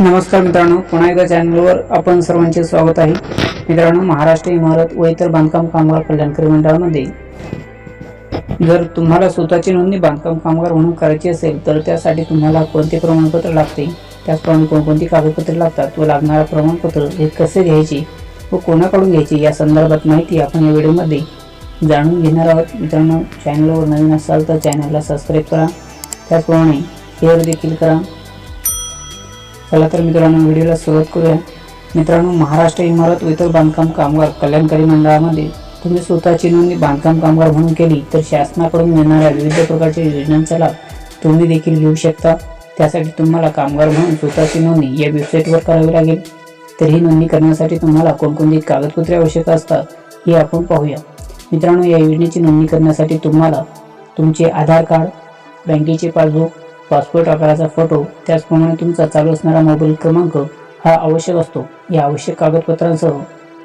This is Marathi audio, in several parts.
नमस्कार मित्रांनो पुन्हा एका चॅनलवर आपण सर्वांचे स्वागत आहे. मित्रांनो महाराष्ट्र इमारत व इतर बांधकाम कामगार कल्याणकारी मंडळामध्ये जर तुम्हाला स्वतःची नोंदणी बांधकाम कामगार म्हणून करायची असेल तर त्यासाठी तुम्हाला कोणते प्रमाणपत्र लागते? त्याचप्रमाणे कोणकोणती कागदपत्रे लागतात व लागणारा प्रमाणपत्र हे कसे घ्यायचे व कोणाकडून घ्यायचे या संदर्भात माहिती आपण या व्हिडिओमध्ये जाणून घेणार आहोत. मित्रांनो चॅनलवर नवीन असाल तर चॅनलला सबस्क्राईब करा. त्याचप्रमाणे शेअर देखील करा. चला तर मित्रांनो व्हिडिओला सुरुवात करूया. मित्रांनो महाराष्ट्र इमारत व इतर बांधकाम कामगार कल्याणकारी मंडळामध्ये तुम्ही स्वतःची नोंदणी बांधकाम कामगार म्हणून केली तर शासनाकडून मिळणाऱ्या विविध प्रकारच्या योजनांचा लाभ तुम्ही देखील घेऊ शकता. त्यासाठी तुम्हाला कामगार म्हणून स्वतःची नोंदणी या वेबसाईटवर करावी लागेल. तर ही नोंदणी करण्यासाठी तुम्हाला कोणकोणती कागदपत्रे आवश्यक असतात हे आपण पाहूया. मित्रांनो या योजनेची नोंदणी करण्यासाठी तुम्हाला तुमचे आधार कार्ड बँकेचे पासबुक पासपोर्ट आकाराचा फोटो त्याचप्रमाणे तुमचा चालू असणारा मोबाईल क्रमांक हा आवश्यक असतो. या आवश्यक कागदपत्रांसह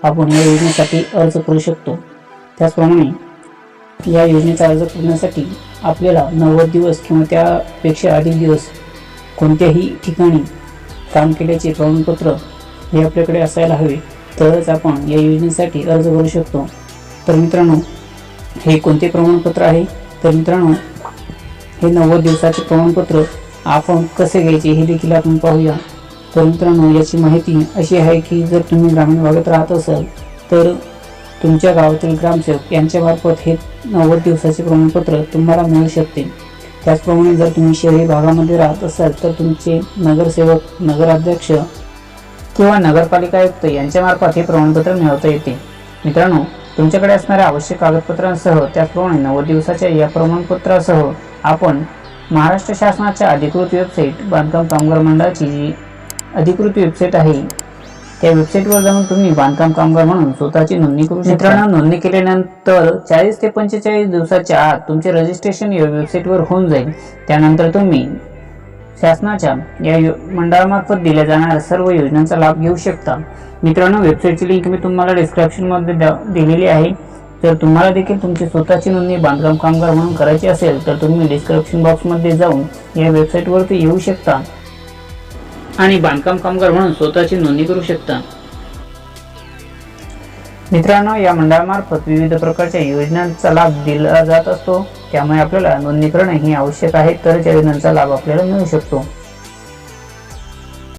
आपण या योजनेसाठी अर्ज करू शकतो. त्याचप्रमाणे या योजनेचा अर्ज करण्यासाठी आपल्याला नव्वद दिवस किंवा त्यापेक्षा अधिक दिवस कोणत्याही ठिकाणी काम केल्याचे प्रमाणपत्र हे आपल्याकडे असायला हवे तरच आपण या योजनेसाठी अर्ज करू शकतो. तर मित्रांनो हे कोणते प्रमाणपत्र आहे? तर मित्रांनो हे नव्वद दिवसाचे प्रमाणपत्र आपण कसे घ्यायचे हे देखील आपण पाहूया. तर मित्रांनो याची माहिती अशी आहे की जर तुम्ही ग्रामीण भागात राहत असाल तर तुमच्या गावातील ग्रामसेवक यांच्यामार्फत हे नव्वद दिवसाचे प्रमाणपत्र तुम्हाला मिळू शकते. त्याचप्रमाणे जर तुम्ही शहरी भागामध्ये राहत असाल तर तुमचे नगरसेवक नगराध्यक्ष किंवा नगरपालिका आयुक्त यांच्यामार्फत हे प्रमाणपत्र मिळवता येते. मित्रांनो तुमच्याकडे असणाऱ्या आवश्यक कागदपत्रांसह त्याचप्रमाणे नव्वद दिवसाच्या या प्रमाणपत्रासह आपण महाराष्ट्र शासनाच्या अधिकृत वेबसाईट बांधकाम कामगार मंडळाची जी अधिकृत वेबसाईट आहे त्या वेबसाईटवर जाऊन तुम्ही बांधकाम कामगार म्हणून स्वतःची नोंदणी करू शकता. मित्रांनो नोंदणी केल्यानंतर चाळीस ते पंचेचाळीस दिवसाच्या आत तुमचे रजिस्ट्रेशन या वेबसाईटवर होऊन जाईल. त्यानंतर तुम्ही शासनाच्या या मंडळामार्फत दिल्या जाणाऱ्या सर्व योजनांचा लाभ घेऊ शकता. मित्रांनो वेबसाईटची लिंक मी तुम्हाला डिस्क्रिप्शनमध्ये द्या- दिलेली आहे. जर तुम्हाला देखील तुमची स्वतःची नोंदणी बांधकाम कामगार म्हणून करायची असेल तर तुम्ही डिस्क्रिप्शन बॉक्समध्ये जाऊन या वेबसाईटवरती येऊ शकता. आणि बांधकाम कामगार म्हणून स्वतःची नोंदणी करू शकता. मित्रांनो या मंडळामार्फत विविध प्रकारच्या योजनांचा लाभ दिला जात असतो. त्यामुळे आपल्याला नोंदणी करणे ही आवश्यक आहे तरच या योजनांचा लाभ आपल्याला मिळू शकतो.